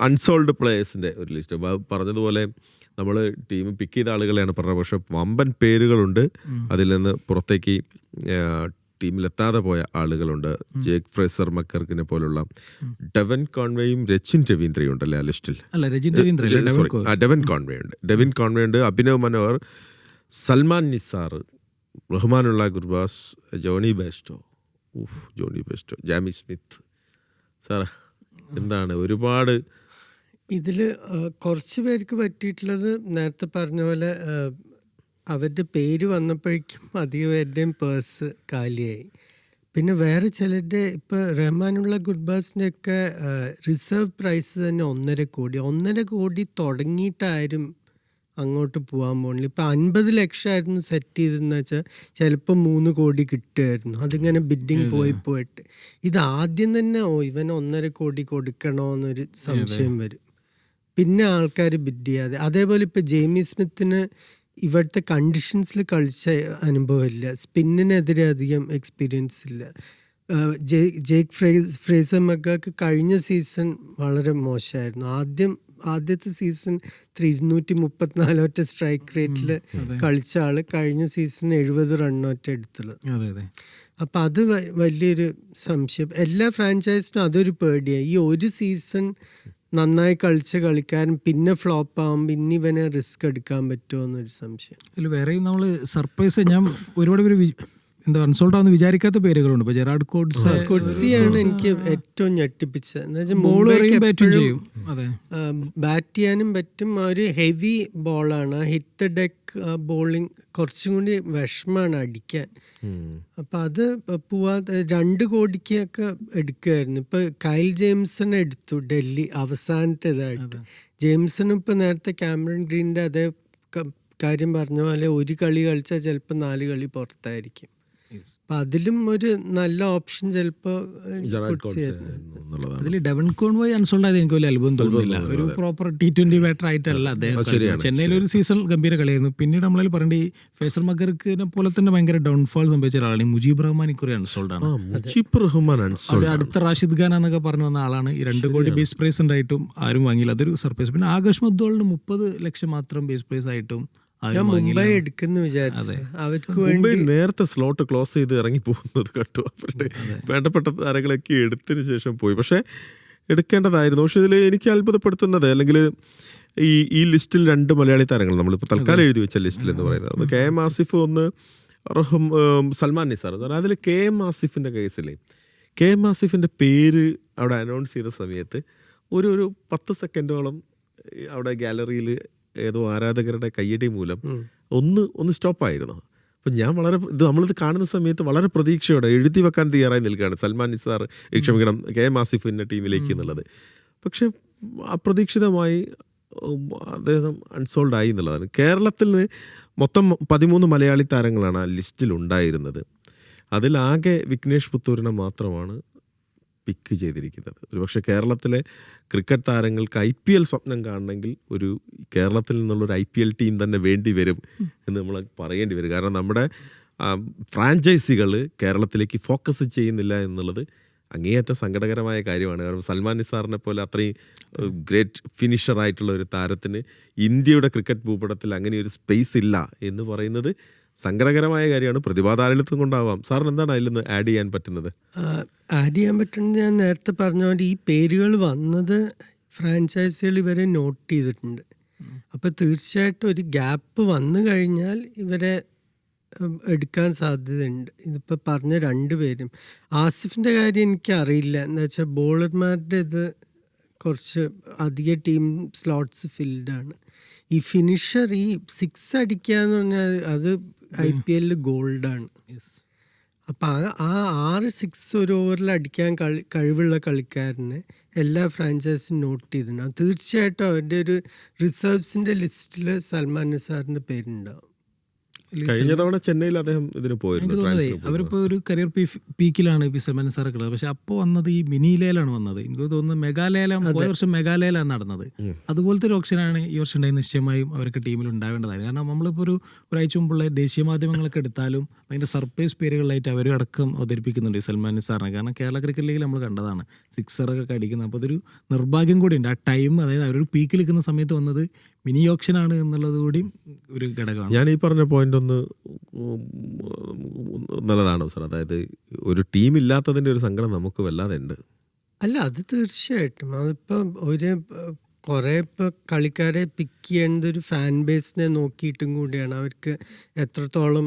Unsold പ്ലേയേഴ്സിന്റെ ഒരു list പറഞ്ഞതുപോലെ നമ്മൾ ടീം പിക്ക് ചെയ്ത ആളുകളെയാണ് പറഞ്ഞത്. പക്ഷെ വമ്പൻ പേരുകളുണ്ട്. അതിൽ നിന്ന് പുറത്തേക്ക് ടീമിലെത്താതെ പോയ ആളുകളുണ്ട്. ജേക്ക് ഫ്രേസർ മക്കർക്കിനെ പോലുള്ള ഡെവൻ കോൺവേയും രച്ചിൻ രവീന്ദ്രയും ഉണ്ടല്ലേ ആ ലിസ്റ്റിൽ? ഡെവൻ കോൺവേ ഉണ്ട്. ഡെവിൻ കോൺവേ ഉണ്ട്. Abhinav Manohar Salman Nizar Rahmanullah Gurbaz Jonny Bairstow. Jonny Bairstow. Jamie Smith. സാറേ എന്താണ്? ഒരുപാട് ഇതിൽ കുറച്ച് പേർക്ക് പറ്റിയിട്ടുള്ളത് നേരത്തെ പറഞ്ഞ പോലെ അവരുടെ പേര് വന്നപ്പോഴേക്കും അധികം പേരുടെയും പേഴ്സ് കാലിയായി. പിന്നെ വേറെ ചിലരുടെ ഇപ്പോൾ റഹ്മാനുള്ള ഗുഡ്ബാസിന്റെ ഒക്കെ റിസർവ് പ്രൈസ് തന്നെ ഒന്നര കോടി. ഒന്നര കോടി തുടങ്ങിയിട്ടാരും അങ്ങോട്ട് പോകാൻ പോകണില്ല ഇപ്പം അൻപത് ലക്ഷമായിരുന്നു സെറ്റ് ചെയ്തെന്ന് വെച്ചാൽ ചിലപ്പോൾ മൂന്ന് കോടി കിട്ടുമായിരുന്നു. അതിങ്ങനെ ബിഡിങ് പോയി പോയിട്ട്. ഇത് ആദ്യം തന്നെ ഓ ഇവൻ ഒന്നര കോടി കൊടുക്കണോ എന്നൊരു സംശയം വരും. പിന്നെ ആൾക്കാർ ബിഡ് ചെയ്യാതെ. അതേപോലെ ഇപ്പോൾ ജെയ്മി സ്മിത്തിന് ഇവിടുത്തെ കണ്ടീഷൻസിൽ കളിച്ച അനുഭവമില്ല സ്പിന്നിനെതിരെ അധികം എക്സ്പീരിയൻസ് ഇല്ല. J- Jake Fraser Fraser McGurk കഴിഞ്ഞ സീസൺ വളരെ മോശമായിരുന്നു. ആദ്യം ആദ്യത്തെ സീസൺ ഇരുന്നൂറ്റി മുപ്പത്തിനാലോറ്റ സ്ട്രൈക്ക് റേറ്റിൽ കളിച്ച ആൾ കഴിഞ്ഞ സീസൺ എഴുപത് റണ്ണൊറ്റ എടുത്തുള്ളത്. അപ്പം അത് വലിയൊരു സംശയം. എല്ലാ ഫ്രാഞ്ചൈസിനും അതൊരു പേടിയാണ് ഈ ഒരു സീസൺ നന്നായി കളിച്ച് കളിക്കാരൻ പിന്നെ ഫ്ലോപ്പ് ആവും പിന്നെ ഇവനെ റിസ്ക് എടുക്കാൻ പറ്റുമോ എന്നൊരു സംശയം. അതിൽ വേറെയും നമ്മൾ സർപ്രൈസ് ഞാൻ ഒരുപാട് പേര് എന്താ അൺസോൾഡ് ആവുന്ന വിചാരിക്കാത്ത പേരുകളുണ്ട്. ഇപ്പൊ ജെറാഡ് കോഡ്സ് കൊഡ്സിയാണ് എനിക്ക് ഏറ്റവും ബോൾ മുംബൈക്ക് ചെയ്യും. അതെ. ബാറ്റ് ചെയ്യാനും പറ്റും. ആ ഒരു ഹെവി ബോളാണ് ഹിറ്റ് ഡെക്ക് ബോളിംഗ് കുറച്ചും കൂടി വിഷമാണ് അടിക്കാൻ. അപ്പൊ അത് പോവാതെ രണ്ട് കോടിക്കൊക്കെ എടുക്കുമായിരുന്നു ഇപ്പൊ കൈൽ ജെയിംസൺ എടുത്തു ഡൽഹി അവസാനത്തെ അവസാനത്തേതായിട്ട് ജെയിംസൺ ഇപ്പൊ നേരത്തെ ക്യാമറൺ ഗ്രീന്റെ അതേ കാര്യം പറഞ്ഞ പോലെ ഒരു കളി കളിച്ചാൽ ചിലപ്പോൾ നാല് കളി പുറത്തായിരിക്കും. അപ്പൊ അതിലും ഒരു നല്ല ഓപ്ഷൻ ചിലപ്പോ അതിൽ ഡെവൻ കോൺവോയ് അൺസോൾഡ് ആയത് എനിക്ക് വലിയ അത്ഭുതം തോന്നുന്നില്ല ഒരു പ്രോപ്പർ ടി ട്വന്റി ബാറ്റർ ആയിട്ടല്ല അദ്ദേഹം. ചെന്നൈയിൽ ഒരു സീസൺ ഗംഭീര കളിയായിരുന്നു. പിന്നീട് നമ്മളിൽ പറയേണ്ട ഈ ഫേസർ മഗർക്കിനെ പോലെ തന്നെ ഭയങ്കര ഡൗൺഫാൾ സംഭവിച്ച ഒരാളാണ്. ഈ മുജീബ് റഹ്മാൻ ഇക്കുറി അൺസോൾഡ് ആണ്. മുജീബ് റഹ്മാൻ അടുത്ത റാഷിദ് ഖാൻ എന്നൊക്കെ പറഞ്ഞു വന്ന ആളാണ്. ഈ രണ്ട് കോടി ബേസ് പ്രൈസ് ഉണ്ടായിട്ടും ആരും വാങ്ങിയില്ല. അതൊരു സർപ്രൈസ് പിന്നെ ആകാശ് മദ്ദോളിന് മുപ്പത് ലക്ഷം മാത്രം ബേസ് പ്രൈസ് ആയിട്ടും ഞാൻ മുംബൈ എടുക്കുന്നു വിചാരിച്ചു. അവർക്ക് മുംബൈ നേരത്തെ സ്ലോട്ട് ക്ലോസ് ചെയ്ത് ഇറങ്ങി പോകുന്നത് കണ്ടു അവരുടെ വേണ്ടപ്പെട്ട താരങ്ങളൊക്കെ എടുത്തതിന് ശേഷം പോയി. പക്ഷേ എടുക്കേണ്ടതായിരുന്നു. പക്ഷെ ഇതിൽ എനിക്ക് അത്ഭുതപ്പെടുത്തുന്നത് അല്ലെങ്കിൽ ഈ ഈ ലിസ്റ്റിൽ രണ്ട് മലയാളി താരങ്ങൾ നമ്മളിപ്പോൾ തൽക്കാലം എഴുതി വെച്ച ലിസ്റ്റിൽ എന്ന് പറയുന്നത്. ഒന്ന് കെ എം ആസിഫ് ഒന്ന് റഹം സൽമാൻ നിസാർ. എന്ന് പറഞ്ഞാൽ അതിൽ കെ എം ആസിഫിന്റെ കേസിലെ കെ എം ആസിഫിന്റെ പേര് അവിടെ അനൗൺസ് ചെയ്ത സമയത്ത് ഒരു ഒരു പത്ത് സെക്കൻഡോളം അവിടെ ഗാലറിയിൽ ഏതോ ആരാധകരുടെ കയ്യടി മൂലം ഒന്ന് ഒന്ന് സ്റ്റോപ്പായിരുന്നു. അപ്പം ഞാൻ വളരെ ഇത് നമ്മളിത് കാണുന്ന സമയത്ത് വളരെ പ്രതീക്ഷയോടെ എഴുതി വെക്കാൻ തയ്യാറായി നിൽക്കുകയാണ് സൽമാൻ നിസാർ ക്ഷമിക്കണം കെ എം ആസിഫിന്റെ ടീമിലേക്ക് എന്നുള്ളത്. പക്ഷെ അപ്രതീക്ഷിതമായി അദ്ദേഹം അൺസോൾഡ് ആയി എന്നുള്ളതാണ്. കേരളത്തിൽ നിന്ന് മൊത്തം പതിമൂന്ന് മലയാളി താരങ്ങളാണ് ആ ലിസ്റ്റിൽ ഉണ്ടായിരുന്നത്. അതിലാകെ വിഘ്നേഷ് പുത്തൂരിനെ മാത്രമാണ് പിക്ക് ചെയ്തിരിക്കുന്നത്. ഒരുപക്ഷെ കേരളത്തിലെ ക്രിക്കറ്റ് താരങ്ങൾക്ക് ഐ പി എൽ സ്വപ്നം കാണണമെങ്കിൽ ഒരു കേരളത്തിൽ നിന്നുള്ളൊരു ഐ പി എൽ ടീം തന്നെ വേണ്ടി വരും എന്ന് നമ്മൾ പറയേണ്ടി വരും. കാരണം നമ്മുടെ ഫ്രാഞ്ചൈസികൾ കേരളത്തിലേക്ക് ഫോക്കസ് ചെയ്യുന്നില്ല എന്നുള്ളത് അങ്ങേയറ്റം സങ്കടകരമായ കാര്യമാണ്. കാരണം സൽമാൻ നിസാറിനെ പോലെ അത്രയും ഗ്രേറ്റ് ഫിനിഷറായിട്ടുള്ള ഒരു താരത്തിന് ഇന്ത്യയുടെ ക്രിക്കറ്റ് ഭൂപടത്തിൽ അങ്ങനെ ഒരു സ്പേസ് ഇല്ല എന്ന് പറയുന്നത് സങ്കടകരമായ കാര്യമാണ്. പ്രതിഭാതാരത്വം കൊണ്ടാവാം. സാറിന് എന്താണ് അതിൽ നിന്ന് ആഡ് ചെയ്യാൻ പറ്റുന്നത്? ആഡ് ചെയ്യാൻ പറ്റുന്നത് ഞാൻ നേരത്തെ പറഞ്ഞ പോലെ ഈ പേരുകൾ വന്നത് ഫ്രാഞ്ചൈസികൾ ഇവരെ നോട്ട് ചെയ്തിട്ടുണ്ട്. അപ്പോൾ തീർച്ചയായിട്ടും ഒരു ഗ്യാപ്പ് വന്നു കഴിഞ്ഞാൽ ഇവരെ എടുക്കാൻ സാധ്യതയുണ്ട്. ഇതിപ്പോൾ പറഞ്ഞ രണ്ടുപേരും ആസിഫിന്റെ കാര്യം എനിക്ക് അറിയില്ല എന്താ വെച്ചാൽ ബോളർമാരുടെ ഇത് കുറച്ച് അധിക ടീം സ്ലോട്ട്സ് ഫിൽഡാണ് ഈ ഫിനിഷർ ഈ സിക്സ് അടിക്കുക എന്ന് പറഞ്ഞാൽ അത് ഐ പി എല്ലിൽ ഗോൾഡാണ്. അപ്പം ആ ആറ് സിക്സ് ഒരു ഓവറിൽ അടിക്കാൻ കളി കഴിവുള്ള കളിക്കാരനെ എല്ലാ ഫ്രാഞ്ചൈസും നോട്ട് ചെയ്തിട്ടുണ്ട്. അത് തീർച്ചയായിട്ടും അവരുടെ ഒരു റിസർവ്സിന്റെ ലിസ്റ്റിൽ സൽമാൻ നിസാറിന്റെ പേരുണ്ടാവും. കഴിഞ്ഞ തവണ ചെന്നൈയിൽ അദ്ദേഹം ഇതിന് പോയിരുന്നു അവരിപ്പോ ഒരു കരിയർ പീക്കിലാണ് പി സൽമാൻ സാറൊക്കെ ഉള്ളത്. പക്ഷെ അപ്പോൾ വന്നത് ഈ മിനി ലേലാണ് വന്നത്. എനിക്ക് തോന്നുന്നു മെഗാലേലം പോയ വർഷം മെഗാലേലാണ് നടന്നത്. അതുപോലത്തെ ഒരു ഓപ്ഷനാണ് ഈ വർഷം ഉണ്ടായി നിശ്ചയമായും അവർക്ക് ടീമിൽ ഉണ്ടാവേണ്ടതായിരുന്നു. കാരണം നമ്മളിപ്പോൾ ഒരു ഒരാഴ്ച മുമ്പുള്ള ദേശീയ മാധ്യമങ്ങളൊക്കെ എടുത്താലും അതിന്റെ സർപ്രൈസ് പേരുകളിലായിട്ട് അവരും അടക്കം അവതരിപ്പിക്കുന്നുണ്ട് സൽമാൻ സാറിനെ. കാരണം കേരള ക്രിക്കറ്റ് ലീഗിൽ നമ്മൾ കണ്ടതാണ്. സിക്സറൊക്കെ അടിക്കുന്നത് അപ്പോൾ അതൊരു നിർഭാഗ്യം കൂടിയുണ്ട്. ആ ടൈം അതായത് അവരൊരു പീക്കിൽ നിൽക്കുന്ന സമയത്ത് വന്നത് മിനി ഓപ്ഷൻ ആണ് എന്നുള്ളത് കൂടി ഒരു ഘടകമാണ്. ഞാൻ ഈ പറഞ്ഞ പോയിന്റ് ഒന്ന് നല്ലതാണ് സാർ. അതായത് ഒരു ടീം ഇല്ലാത്തതിന്റെ ഒരു സങ്കടം നമുക്ക് വല്ലാതെ ഉണ്ട്. അല്ല അത് തീർച്ചയായിട്ടും. അതിപ്പം ഒരു കുറേ ഇപ്പോൾ കളിക്കാരെ പിക്ക് ചെയ്യേണ്ടത് ഒരു ഫാൻ ബേസിനെ നോക്കിയിട്ടും കൂടിയാണ്. അവർക്ക് എത്രത്തോളം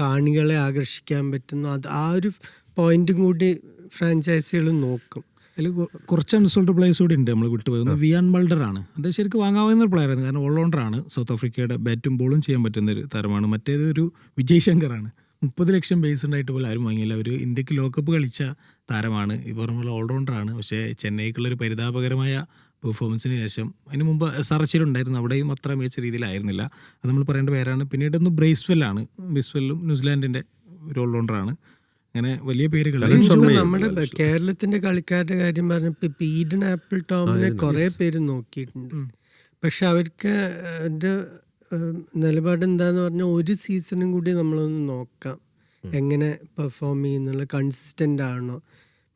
കാണികളെ ആകർഷിക്കാൻ പറ്റുന്നു. അത് ആ ഒരു പോയിന്റും കൂടി ഫ്രാഞ്ചൈസികൾ നോക്കും. അതിൽ കുറച്ച് അൺസോൾഡ് പ്ലേയേഴ്സ് കൂടി ഉണ്ട് നമ്മൾ വിട്ടുപോയത് വിയാൻ മൾഡർ ആണ്. അത് ശരിക്കും വാങ്ങാവുന്ന ഒരു പ്ലെയർ ആയിരുന്നു. കാരണം ഓൾറൗണ്ടർ ആണ്. സൗത്ത് ആഫ്രിക്കയുടെ ബാറ്റും ബോളും ചെയ്യാൻ പറ്റുന്ന ഒരു താരമാണ്. മറ്റേത് ഒരു വിജയ് ശങ്കറാണ് മുപ്പത് ലക്ഷം ബേസ് ഉണ്ടായിട്ട് പോലും ആരും വാങ്ങിയില്ല. ഒരു ഇന്ത്യയ്ക്ക് ലോകകപ്പ് കളിച്ച താരമാണ്. ഈ പറഞ്ഞ പോലെ ഓൾറൗണ്ടർ ആണ്. പക്ഷേ ചെന്നൈക്കുള്ള ഒരു പരിതാപകരമായ പെർഫോമൻസിന് ശേഷം അതിന് മുമ്പ് സർച്ചിലുണ്ടായിരുന്നു അവിടെയും അത്ര മികച്ച രീതിയിലായിരുന്നില്ല. അത് നമ്മൾ പറയേണ്ട പേരാണ്. പിന്നീട് ഒന്ന് ബ്രേസ്വെല്ലാണ് ബ്രേസ്വെല്ലും ന്യൂസിലാൻഡിന്റെ ഒരു ഓൾറൗണ്ടറാണ് അങ്ങനെ വലിയ പേരുകൾ എനിക്ക് നമ്മുടെ കേരളത്തിന്റെ കളിക്കാരുടെ കാര്യം പറഞ്ഞപ്പോ ഇപ്പൊ ഈഡൻ ആപ്പിൾ ടോമിനെ കുറെ പേര് നോക്കിയിട്ടുണ്ട്. പക്ഷെ അവർക്ക് നിലപാട് എന്താന്ന് പറഞ്ഞാൽ ഒരു സീസണും കൂടി നമ്മളൊന്ന് നോക്കാം. എങ്ങനെ പെർഫോം ചെയ്യുന്നുള്ള കൺസിസ്റ്റന്റ് ആണോ.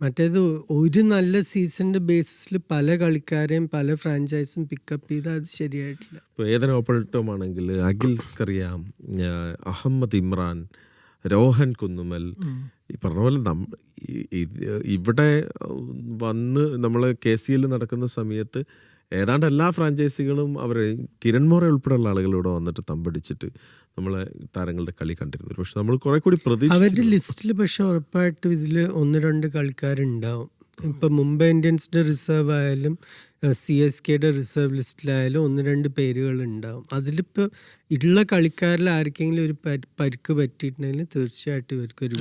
മറ്റേത് ഒരു നല്ല സീസണിന്റെ ബേസിസിൽ പല കളിക്കാരെയും പല ഫ്രാഞ്ചൈസും പിക്കപ്പ് ചെയ്താൽ അത് ശരിയായിട്ടില്ല. ഇപ്പോൾ ഏതൻ ഓപ്പൾട്ടോം ആണെങ്കിൽ അഖിൽ സ്കറിയാം അഹമ്മദ് ഇമ്രാൻ രോഹൻ കുന്നുമൽ ഈ പറഞ്ഞ പോലെ നം ഇവിടെ വന്ന് നമ്മൾ കെ സി എൽ നടക്കുന്ന സമയത്ത് ഏതാണ്ട് എല്ലാ ഫ്രാഞ്ചൈസികളും അവരെ കിരൺ മോറെ ഉൾപ്പെടെയുള്ള ആളുകൾ ഇവിടെ വന്നിട്ട് തമ്പടിച്ചിട്ട് നമ്മളെ താരങ്ങളുടെ കളി കണ്ടിരുന്നു പക്ഷെ നമ്മൾ കുറെ കൂടി പ്രതീക്ഷ അവരുടെ ലിസ്റ്റിൽ പക്ഷെ ഉറപ്പായിട്ടും ഇതിൽ ഒന്ന് രണ്ട് കളിക്കാരുണ്ടാവും. ഇപ്പൊ മുംബൈ ഇന്ത്യൻസിന്റെ റിസർവ് ആയാലും സി എസ് കെയുടെ റിസർവ് ലിസ്റ്റിലായാലും ഒന്ന് രണ്ട് പേരുകൾ ഉണ്ടാവും അതിലിപ്പോൾ ഉള്ള കളിക്കാരിൽ ആർക്കെങ്കിലും ഒരു പരി- പരിക്ക് പറ്റിയിട്ടുണ്ടെങ്കിൽ തീർച്ചയായിട്ടും ഇവർക്ക് ഒരു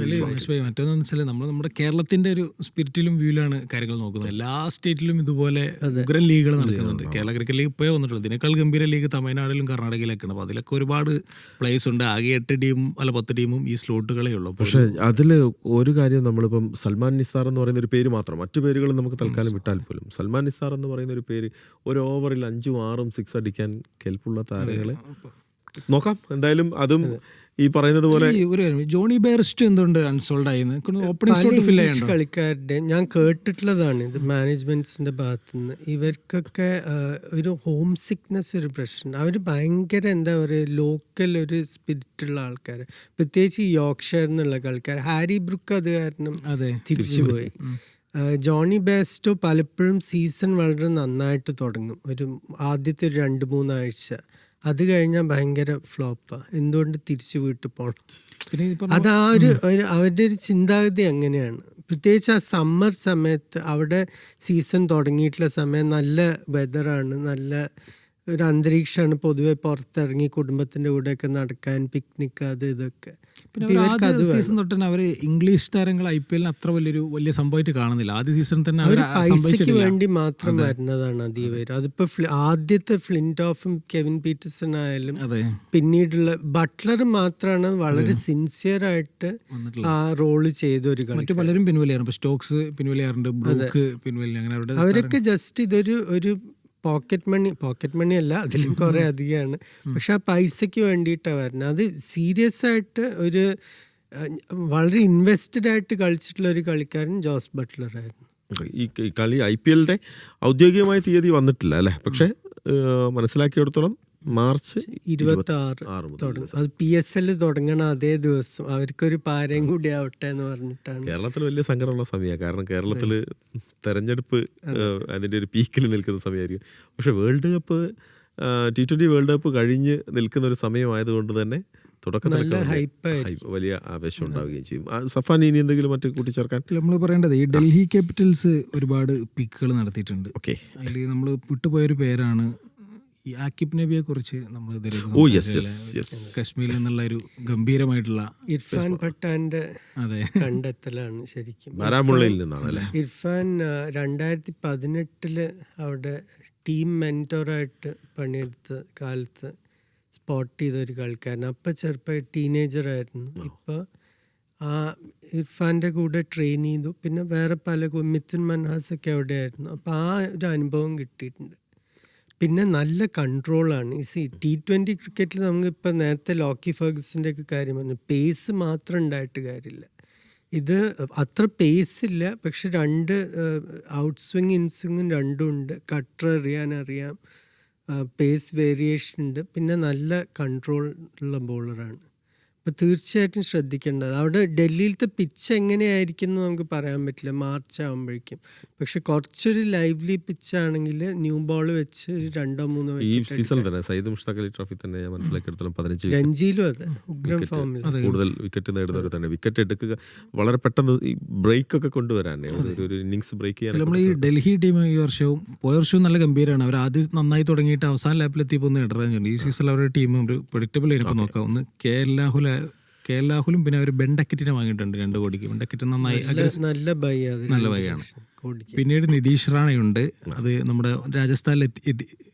മറ്റൊന്നു വെച്ചാൽ നമ്മൾ നമ്മുടെ കേരളത്തിന്റെ ഒരു സ്പിരിറ്റിലും വ്യൂവിലാണ് കാര്യങ്ങൾ നോക്കുന്നത്. എല്ലാ സ്റ്റേറ്റിലും ഇതുപോലെ ഉഗ്രൻ ലീഗുകൾ നടക്കുന്നുണ്ട്. കേരള ക്രിക്കറ്റ് ലീഗ് ഇപ്പോഴേ വന്നിട്ടുള്ളൂ. ഇതിനേക്കാൾ ഗംഭീര ലീഗ് തമിഴ്നാട്ടിലും ഉണ്ട് അപ്പോൾ അതിലൊക്കെ ഒരുപാട് പ്ലേസ് ഉണ്ട്. ആകെ എട്ട് ടീമും അല്ല പത്ത് ടീമും ഈ സ്ലോട്ടുകളേ ഉള്ളൂ. പക്ഷേ പക്ഷെ അതിൽ ഒരു കാര്യം നമ്മളിപ്പം സൽമാൻ നിസാർ എന്ന് പറയുന്ന ഒരു പേര് മാത്രം മറ്റു പേരുകൾ നമുക്ക് തൽക്കാലം വിട്ടാൽ പോലും. സൽമാൻ നിസാർ എന്ന് പറയുന്ന ഒരു പേര്. ഒരു ഓവറിൽ അഞ്ചും ആറും സിക്സ് അടിക്കാൻ കെൽപ്പുള്ള താരങ്ങളെ. നോക്കാം. എന്തായാലും അതും ഈ പറയുന്നത് പോലെ ഒരു ജോണി ബെയർസ്റ്റ് എന്തുകൊണ്ട് അൺസോൾഡ് ആയി ഓപ്പണിംഗ് സ്ലോട്ട് ഫിൽ കളിക്കാരുടെ ഞാൻ കേട്ടിട്ടുള്ളതാണ് ഇത് മാനേജ്മെന്റ്സിന്റെ ഭാഗത്തു നിന്ന് ഇവർക്കൊക്കെ ഒരു ഹോം സിക്നെസ് ഒരു പ്രശ്നം. അവർ ഭയങ്കര എന്താ പറയുക ലോക്കൽ ഒരു സ്പിരിറ്റ് ഉള്ള ആൾക്കാർ പ്രത്യേകിച്ച് യോക്ഷർ എന്നുള്ള കളിക്കാർ ഹാരി ബ്രുക്ക് അത് കാരണം തിരിച്ചുപോയി. ജോണി ബേസ്റ്റോ പലപ്പോഴും സീസൺ വളരെ നന്നായിട്ട് തുടങ്ങും. ഒരു ആദ്യത്തെ ഒരു രണ്ട് മൂന്നാഴ്ച. അത് കഴിഞ്ഞാൽ ഭയങ്കര ഫ്ലോപ്പ്. എന്തുകൊണ്ട് തിരിച്ചു വീട്ടിൽ പോകണം അത് ആ ഒരു ഒരു അവരുടെ ഒരു ചിന്താഗതി അങ്ങനെയാണ്. പ്രത്യേകിച്ച് ആ സമ്മർ സമയത്ത് അവിടെ സീസൺ തുടങ്ങിയിട്ടുള്ള സമയം നല്ല വെതറാണ് നല്ല ഒരു അന്തരീക്ഷമാണ് പൊതുവെ പുറത്തിറങ്ങി കുടുംബത്തിന്റെ കൂടെയൊക്കെ നടക്കാൻ പിക്നിക് അത് ഇതൊക്കെ. പിന്നെ ആദ്യ സീസൺ തൊട്ട് തന്നെ അവർ ഇംഗ്ലീഷ് താരങ്ങൾ ഐ പി എല്ലിന് അത്ര വലിയൊരു വലിയ സംഭവമായിട്ട് കാണുന്നില്ല. ആദ്യ സീസൺ തന്നെ അവർ സംഭവിച്ചിട്ടില്ല. വേണ്ടി മാത്രം വരുന്നതാണ് അധികം പേര്. അതിപ്പോ ആദ്യത്തെ ഫ്ലിന്റ് ഓഫും കെവിൻ പീറ്റേഴ്സൺ ആയാലും പിന്നീടുള്ള ബട്ട്ലർ മാത്രമാണ് വളരെ സിൻസിയർ ആയിട്ട് ആ റോൾ ചെയ്ത ഒരു മറ്റു പലരും പിൻവലിയാറുണ്ട്. സ്റ്റോക്സ് പിൻവലിയാറുണ്ട്. ബ്രൂക്ക് പിൻവലി അങ്ങനെ അവരുടെ അവരൊക്കെ ജസ്റ്റ് ഇതൊരു ഒരു പോക്കറ്റ് മണി പോക്കറ്റ് മണി അല്ല അതിലും കുറെ അധികമാണ്. പക്ഷെ ആ പൈസക്ക് വേണ്ടിയിട്ടാണ് വരുന്നത്. അത് സീരിയസ് ആയിട്ട് ഒരു വളരെ ഇൻവെസ്റ്റഡ് ആയിട്ട് കളിച്ചിട്ടുള്ള ഒരു കളിക്കാരൻ ജോസ് ബട്ട്ലർ ആയിരുന്നു. ഈ ഈ കളി ഐ പി എല്ലിന്റെ ഔദ്യോഗികമായ തീയതി വന്നിട്ടില്ല അല്ലെ? പക്ഷെ മനസ്സിലാക്കിയെടുത്തോളം മാർച്ച് ഇരുപത്തി ആറ് അത് പി എസ് എൽ തുടങ്ങണ അതേ ദിവസം. അവർക്കൊരു പാരയും കൂടി ആവട്ടെ എന്ന് പറഞ്ഞിട്ടാണ്. കേരളത്തിൽ വലിയ സങ്കടമുള്ള സമയമാണ് കാരണം കേരളത്തിൽ തെരഞ്ഞെടുപ്പ് അതിന്റെ അതിന്റെ ഒരു പീക്കിൽ നിൽക്കുന്ന സമയമായിരിക്കും. പക്ഷെ world cup T twenty world cup കഴിഞ്ഞ് നിൽക്കുന്ന ഒരു സമയമായതുകൊണ്ട് തന്നെ തുടക്കത്തിൽ വലിയ hype hype, വലിയ ആവേശം ഉണ്ടാവുകയും ചെയ്യും. ആ, സഫാൻ ഇനി എന്തെങ്കിലും മറ്റു കൂട്ടിച്ചേർക്കാൻ? നമ്മൾ പറയേണ്ടത് ഈ ഡൽഹി ക്യാപിറ്റൽസ് ഒരുപാട് പിക്കുകൾ നടത്തിയിട്ടുണ്ട്. ഓക്കെ. അതിൽ നമ്മൾ വിട്ടുപോയൊരു പേരാണ് ഈ ആക്കിബ് നബിയെ കുറിച്ച് നമ്മൾ ഓ യെസ് യെസ് യെസ് കശ്മീരിൽ നിന്നുള്ള ഒരു ഗംഭീരമായിട്ടുള്ള ഇർഫാൻ പട്ടാന്റെ അതെ. കണ്ടെത്തലാണ് ശരിക്കും. ബാരാമുള്ളയിൽ നിന്നാണ് അല്ലേ ഇർഫാൻ രണ്ടായിരത്തി പതിനെട്ടിൽ അവിടെ ടീം മെന്റോറായിട്ട് പണിയെടുത്ത കാലത്ത് സ്പോട്ട് ചെയ്ത ഒരു കളിക്കാരൻ. അപ്പം ടീനേജർ ആയിരുന്നു ഇപ്പോൾ ആ ഇർഫാന്റെ കൂടെ ട്രെയിൻ ചെയ്തു. പിന്നെ വേറെ പല മിഥുൻ മൻഹാസൊക്കെ അവിടെയായിരുന്നു. അപ്പോൾ ആ ഒരു അനുഭവം കിട്ടിയിട്ടുണ്ട്. പിന്നെ നല്ല കൺട്രോളാണ് ഈ സി ടി ട്വന്റി ക്രിക്കറ്റിൽ നമുക്ക് ഇപ്പം നേരത്തെ ലോക്കി ഫർഗസിന്റെ ഒക്കെ കാര്യം പറഞ്ഞു. പേസ് മാത്രം ഉണ്ടായിട്ട് കാര്യമില്ല. ഇത് അത്ര പേസ് ഇല്ല. പക്ഷെ രണ്ട് ഔട്ട് സ്വിങ് ഇൻ സ്വിങ്ങും രണ്ടും ഉണ്ട്. കട്ടർ എറിയാൻ അറിയാം. പേസ് വേരിയേഷൻ ഉണ്ട്. പിന്നെ നല്ല കൺട്രോൾ ഉള്ള ബോളറാണ് അപ്പോൾ തീർച്ചയായിട്ടും ശ്രദ്ധിക്കേണ്ടത്. അവിടെ ഡൽഹിയിലത്തെ പിച്ച് എങ്ങനെയായിരിക്കും എന്ന് നമുക്ക് പറയാൻ പറ്റില്ല. മാർച്ച് ആകുമ്പോഴേക്കും പക്ഷെ കുറച്ചൊരു ലൈവ്ലി പിച്ച് ആണെങ്കിൽ ന്യൂ ബോൾ വെച്ച് ഒരു രണ്ടോ മൂന്നോ ഈ സീസൺ തന്നെ സൈദ് മുഷ്താഖ് അലി ട്രോഫി തന്നെ ഞാൻ മനസ്സിലാക്കിയെടുത്തോളം പതിനഞ്ച് രഞ്ജിയിലും അതെ. ഉഗ്രം ഫോമിൽ കൂടുതൽ വിക്കറ്റ് നേടുന്നവർ തന്നെ. വിക്കറ്റ് എടുക്കുക വളരെ പെട്ടെന്ന് ഈ ബ്രേക്ക് ഒക്കെ കൊണ്ടുവരാൻ ഒരു- ഇന്നിങ്സ് ബ്രേക്ക് ചെയ്യാൻ നമ്മൾ ഈ ഡൽഹി ടീം ഈ വർഷവും പോയ വർഷവും നല്ല ഗംഭീരമാണ് അവർ ആദ്യം നന്നായി തുടങ്ങിയിട്ട് അവസാന ലാപ്പിലെത്തിയപ്പോൾ ഒന്ന് ഇടറാൻ ഈ സീസണിൽ അവരുടെ ടീം ഒരു പ്രൊഡിക്റ്റബിൾ ആയിരിക്കും നോക്കാം. ഒന്ന് K L Rahul K L രാഹുലും പിന്നെ അവർ ബെൻഡക്കറ്റിനെ വാങ്ങിയിട്ടുണ്ട് രണ്ട് കോടിക്ക്. ബെൻഡക്കറ്റ് നന്നായി നല്ല നല്ല ബൈയാണ്. പിന്നീട് നിതീഷ് റാണയുണ്ട്. അത് നമ്മുടെ രാജസ്ഥാനിൽ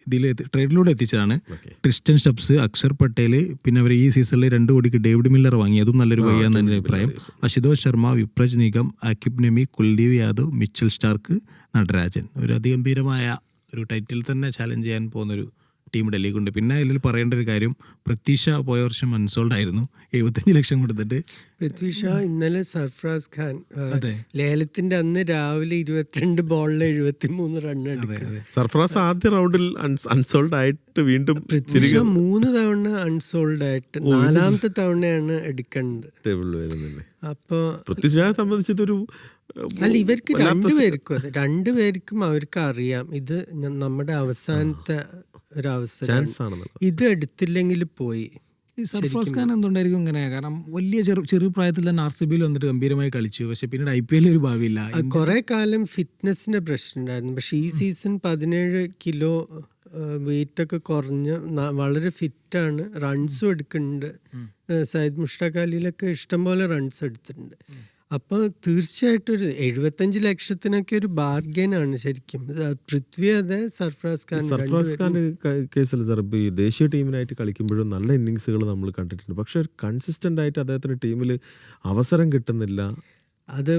ഇതിൽ ട്രേഡിലൂടെ എത്തിച്ചതാണ്. ക്രിസ്റ്റ്യൻ സ്റ്റബ്സ് അക്ഷർ പട്ടേൽ പിന്നെ അവർ ഈ സീസണിൽ രണ്ട് കോടിക്ക് ഡേവിഡ് മില്ലർ വാങ്ങി അതും നല്ലൊരു വഴിയാന്ന് എന്റെ അഭിപ്രായം. Ashutosh Sharma Vipraj Nigam Aaqib Nabi Kuldeep Yadav Mitchell Starc Natarajan. ഒരു അതിഗംഭീരമായ ഒരു ടൈറ്റിൽ തന്നെ ചാലഞ്ച് ചെയ്യാൻ പോകുന്നൊരു ടീം ഡൽഹിക്കുണ്ട്. പിന്നെ ഇതിൽ പറയേണ്ട ഒരു കാര്യം പ്രതീക്ഷ പോയ വർഷം അൺസോൾഡ് ആയിരുന്നു. എഴുപത്തഞ്ച് ലക്ഷം കൊടുത്തിട്ട്. പൃഥ്വിഷ ഇന്നലെ സർഫ്രാസ് ഖാൻ ലേലത്തിന്റെ അന്ന് രാവിലെ ഇരുപത്തിരണ്ട് ബോളിൽ എഴുപത്തി മൂന്ന് റൺ സർഫ്രാസ് സർഫറാസ് ആദ്യ റൗണ്ടിൽ അൺസോൾഡ് ആയിട്ട് വീണ്ടും പൃഥ്വിഷ മൂന്ന് തവണ അൺസോൾഡ് ആയിട്ട് നാലാമത്തെ തവണയാണ് എടുക്കേണ്ടത്. അപ്പൊ പൃഥ്വിഷയെ പൃഥ്വിരാജെ അല്ല ഇവർക്ക് രണ്ടുപേർക്കും രണ്ടുപേർക്കും അവർക്ക് അറിയാം ഇത് നമ്മുടെ അവസാനത്തെ ഒരു അവസരം ഇത് എടുത്തില്ലെങ്കിൽ പോയി സർഫ്രാസ് സർഫറാസ് ഖാൻ എന്തുകൊണ്ടായിരിക്കും ഇങ്ങനെ? കാരണം വലിയ ചെറു ചെറു പ്രായത്തിൽ തന്നെ ആർ സി ബിയിൽ വന്നിട്ട് ഗംഭീരമായി കളിച്ചു. പക്ഷെ പിന്നീട് ഐ പി എല്ലിൽ ഒരു ഭാവിയില്ല. കുറെ കാലം ഫിറ്റ്നസിന്റെ പ്രശ്നം ഉണ്ടായിരുന്നു പക്ഷെ ഈ സീസൺ പതിനേഴ് കിലോ വെയിറ്റ് ഒക്കെ കുറഞ്ഞ് വളരെ ഫിറ്റാണ്. റൺസും എടുക്കുന്നുണ്ട്. സയ്യിദ് മുഷ്ടാഖ് അലിയിലൊക്കെ ഇഷ്ടംപോലെ റൺസ് എടുത്തിട്ടുണ്ട്. അപ്പോൾ തീർച്ചയായിട്ടും ഒരു എഴുപത്തഞ്ച് ലക്ഷത്തിനൊക്കെ ഒരു ബാർഗെയിൻ ആണ് ശരിക്കും. പൃഥ്വി അതെ സർഫ്രാസ് ഖാൻ സർഫ്രാസ് ഖാൻ കേസിൽ സാർ ഇപ്പൊ ഈ ദേശീയ ടീമിനായിട്ട് കളിക്കുമ്പോഴും നല്ല ഇന്നിങ്സുകൾ നമ്മൾ കണ്ടിട്ടുണ്ട്. പക്ഷെ കൺസിസ്റ്റന്റ് ആയിട്ട് അദ്ദേഹത്തിന് ടീമിൽ അവസരം കിട്ടുന്നില്ല. അത്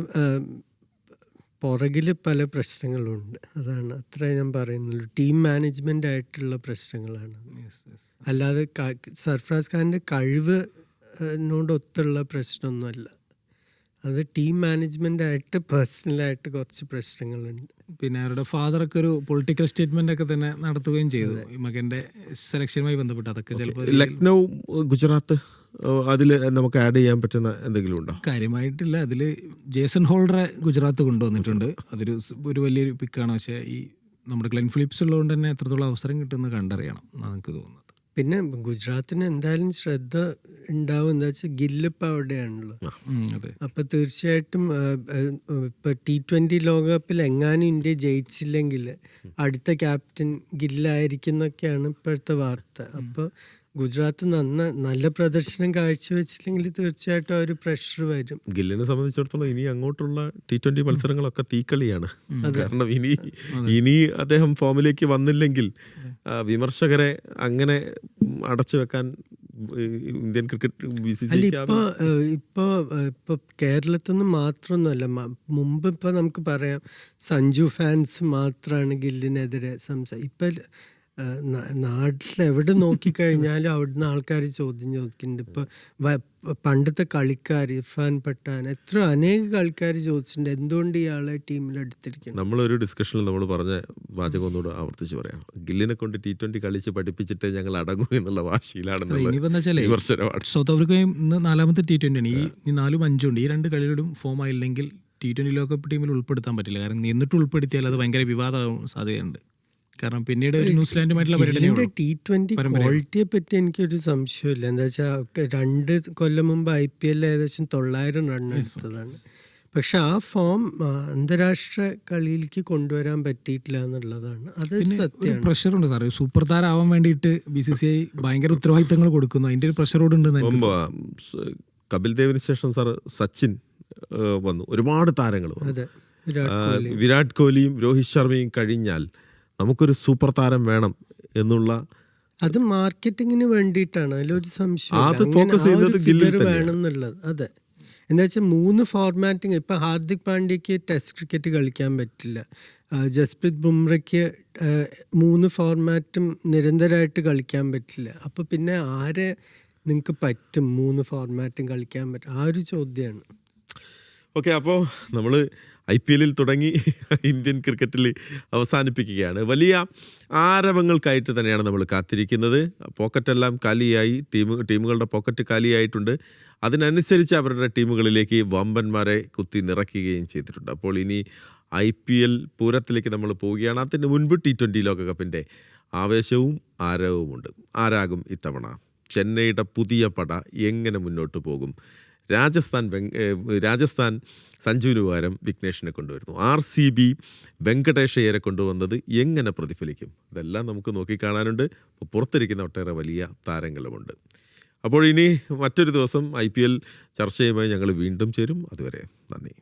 പുറകിൽ പല പ്രശ്നങ്ങളുണ്ട്. അതാണ് അത്ര ഞാൻ പറയുന്നുള്ളൂ. ടീം മാനേജ്മെന്റ് ആയിട്ടുള്ള പ്രശ്നങ്ങളാണ്. അല്ലാതെ സർഫ്രാസ് സർഫറാസ് ഖാന്റെ കഴിവ് ഏഹ്, നോടൊത്തുള്ള പ്രശ്നമൊന്നുമല്ല. അത് ടീം മാനേജ്മെന്റ് ആയിട്ട് പേഴ്സണലായിട്ട് കുറച്ച് പ്രശ്നങ്ങളുണ്ട്. പിന്നെ അവരുടെ ഫാദറൊക്കെ ഒരു പൊളിറ്റിക്കൽ സ്റ്റേറ്റ്മെന്റ് ഒക്കെ തന്നെ നടത്തുകയും ചെയ്തു. മകന്റെ സെലക്ഷനുമായി ബന്ധപ്പെട്ട് അതൊക്കെ ചിലപ്പോൾ ലക്നൗ ഗുജറാത്ത് അതിൽ നമുക്ക് ആഡ് ചെയ്യാൻ പറ്റുന്ന എന്തെങ്കിലും ഉണ്ടോ? കാര്യമായിട്ടില്ല. അതിൽ ജേസൺ ഹോൾഡറെ ഗുജറാത്ത് കൊണ്ടുവന്നിട്ടുണ്ട്. അതൊരു ഒരു വലിയൊരു പിക്കാണ്. പക്ഷേ ഈ നമ്മുടെ ക്ലെൻ ഫിലിപ്സ് ഉള്ളതുകൊണ്ട് തന്നെ എത്രത്തോളം അവസരം കിട്ടുമെന്ന് കണ്ടറിയണം എന്നാണ് തോന്നുന്നു തോന്നുന്നത്. പിന്നെ ഗുജറാത്തിന് എന്തായാലും ശ്രദ്ധ ഉണ്ടാവും എന്താ വെച്ചാൽ ഗില്ലപ്പ് അവിടെയാണല്ലോ അപ്പൊ തീർച്ചയായിട്ടും ഇപ്പൊ ടി ട്വന്റി ലോകകപ്പിൽ എങ്ങാനും ഇന്ത്യ ജയിച്ചില്ലെങ്കിൽ അടുത്ത ക്യാപ്റ്റൻ ഗില്ലായിരിക്കും എന്നൊക്കെയാണ് ഇപ്പോഴത്തെ വാർത്ത. അപ്പൊ ഗുജറാത്ത് നന്ന നല്ല പ്രദർശനം കാഴ്ചവെച്ചില്ലെങ്കിൽ തീർച്ചയായിട്ടും ആ ഒരു പ്രഷർ വരും. ഗില്ലിനെ സംബന്ധിച്ചിടത്തോളം ഇനി അങ്ങോട്ടുള്ള ടി ട്വന്റി മത്സരങ്ങളൊക്കെ തീക്കളിയാണ്. കാരണം ഇനി ഇനി അദ്ദേഹം ഫോമിലേക്ക് വന്നില്ലെങ്കിൽ വിമർശകരെ അങ്ങനെ അടച്ചു വെക്കാൻ ഇന്ത്യൻ ക്രിക്കറ്റ് ഇപ്പോ ഇപ്പോ ഇപ്പൊ കേരളത്തിൽ നിന്ന് മാത്രമൊന്നുമല്ല മുമ്പ് ഇപ്പൊ നമുക്ക് പറയാം സഞ്ജു ഫാൻസ് മാത്രമാണ് ഗില്ലിനെതിരെ സംസാ ഇപ്പൊ നാട്ടിൽ എവിടെ നോക്കിക്കഴിഞ്ഞാലും അവിടുന്ന് ആൾക്കാർ ചോദ്യം ചോദിക്കുന്നുണ്ട്. ഇപ്പൊ പണ്ടത്തെ കളിക്കാർ ഇർഫാൻ പട്ടാൻ എത്ര അനേക കളിക്കാർ ചോദിച്ചിട്ടുണ്ട് എന്തുകൊണ്ട് ഇയാളെ ടീമിൽ എടുത്തിരിക്കണം നമ്മളൊരു ഡിസ്കഷനിൽ നമ്മൾ പറഞ്ഞ വാചകം ഒന്നുകൂടെ ആവർത്തിച്ച് പറയാം. ഗില്ലിനെ കൊണ്ട് ടി ട്വന്റി കളിച്ച് പഠിപ്പിച്ചിട്ട് ഞങ്ങൾ അടങ്ങും എന്നുള്ള വാശിയിലാണ് സൗത്ത് ആഫ്രിക്കയും ഇന്ന് നാലാമത്തെ ടി ട്വന്റി ആണ്. ഈ ഈ നാലും അഞ്ചും ഉണ്ട്. ഈ രണ്ട് കളികളും ഫോം ആയില്ലെങ്കിൽ ടി ട്വന്റി ലോകകപ്പ് ടീമിൽ ഉൾപ്പെടുത്താൻ പറ്റില്ല. കാരണം എന്നിട്ട് ഉൾപ്പെടുത്തിയാൽ അത് ഭയങ്കര വിവാദ സാധ്യതയുണ്ട്. കാരണം പിന്നീട് ന്യൂസിലാൻഡുമായിട്ടുള്ള. ടി ട്വന്റി ക്വാളിറ്റിയെ പറ്റി എനിക്കൊരു സംശയമില്ല. എന്താ വെച്ചാൽ രണ്ട് കൊല്ലം മുമ്പ് ഐ പി എല്ലിൽ ഏകദേശം തൊള്ളായിരം റൺ എടുത്തതാണ്. പക്ഷെ ആ ഫോം അന്താരാഷ്ട്ര കളിയിലേക്ക് കൊണ്ടുവരാൻ പറ്റിയിട്ടില്ല എന്നുള്ളതാണ്. അത് സത്യം പ്രഷർ പ്രഷറുണ്ട് സാറേ. സൂപ്പർ താരമാവാൻ വേണ്ടിയിട്ട് ബി സി സി ഐ ഭയങ്കര ഉത്തരവാദിത്തങ്ങൾ കൊടുക്കുന്നു. അതിന്റെ ഒരു പ്രഷറോട് ഉണ്ട് കപിൽ ദേവിന് ശേഷം സാർ സച്ചിൻ വന്നു. ഒരുപാട് താരങ്ങൾ വിരാട് കോഹ്ലിയും രോഹിത് ശർമ്മയും കഴിഞ്ഞാൽ നമുക്കൊരു സൂപ്പർ താരം വേണം എന്നുള്ള അത് മാർക്കറ്റിങ്ങിന് വേണ്ടിയിട്ടാണ് അതിലൊരു സംശയം അത് എന്നുള്ളത്. വേണമെന്നുള്ളത്. അതെ. എന്താ വെച്ചാൽ മൂന്ന് ഫോർമാറ്റിങ് ഇപ്പൊ ഹാർദിക് പാണ്ഡ്യക്ക് ടെസ്റ്റ് ക്രിക്കറ്റ് കളിക്കാൻ പറ്റില്ല. ജസ്പ്രീത് ബുംറയ്ക്ക് മൂന്ന് ഫോർമാറ്റും നിരന്തരമായിട്ട് കളിക്കാൻ പറ്റില്ല. അപ്പൊ പിന്നെ ആരെ നിങ്ങൾക്ക് പറ്റും മൂന്ന് ഫോർമാറ്റും കളിക്കാൻ പറ്റും? ആ ഒരു ചോദ്യമാണ് ഓക്കെ അപ്പോൾ നമ്മൾ ഐ പി എല്ലിൽ തുടങ്ങി ഇന്ത്യൻ ക്രിക്കറ്റിൽ അവസാനിപ്പിക്കുകയാണ്. വലിയ ആരവങ്ങൾക്കായിട്ട് തന്നെയാണ് നമ്മൾ കാത്തിരിക്കുന്നത്. പോക്കറ്റെല്ലാം കാലിയായി ടീം ടീമുകളുടെ പോക്കറ്റ് കാലിയായിട്ടുണ്ട്. അതിനനുസരിച്ച് അവരുടെ ടീമുകളിലേക്ക് വമ്പന്മാരെ കുത്തി നിറയ്ക്കുകയും ചെയ്തിട്ടുണ്ട്. അപ്പോൾ ഇനി ഐ പി എൽ പൂരത്തിലേക്ക് നമ്മൾ പോവുകയാണ്. അതിന് മുൻപ് ടി ട്വന്റി ലോകകപ്പിന്റെ ആവേശവും ആരവുമുണ്ട് ആരാകും ഇത്തവണ? ചെന്നൈയുടെ പുതിയ പട എങ്ങനെ മുന്നോട്ട് പോകും? രാജസ്ഥാൻ രാജസ്ഥാൻ സഞ്ജുവിന് പകരം വിഘ്നേഷിനെ കൊണ്ടുവരുന്നു. ആർ സി ബി വെങ്കടേഷയ്യരെ കൊണ്ടുവന്നത് എങ്ങനെ പ്രതിഫലിക്കും? ഇതെല്ലാം നമുക്ക് നോക്കിക്കാണാനുണ്ട്. പുറത്തിരിക്കുന്ന ഒട്ടേറെ വലിയ താരങ്ങളുമുണ്ട്. അപ്പോൾ ഇനി മറ്റൊരു ദിവസം ഐ പി എൽ ചർച്ചയുമായി ഞങ്ങൾ വീണ്ടും ചേരും. അതുവരെ നന്ദി.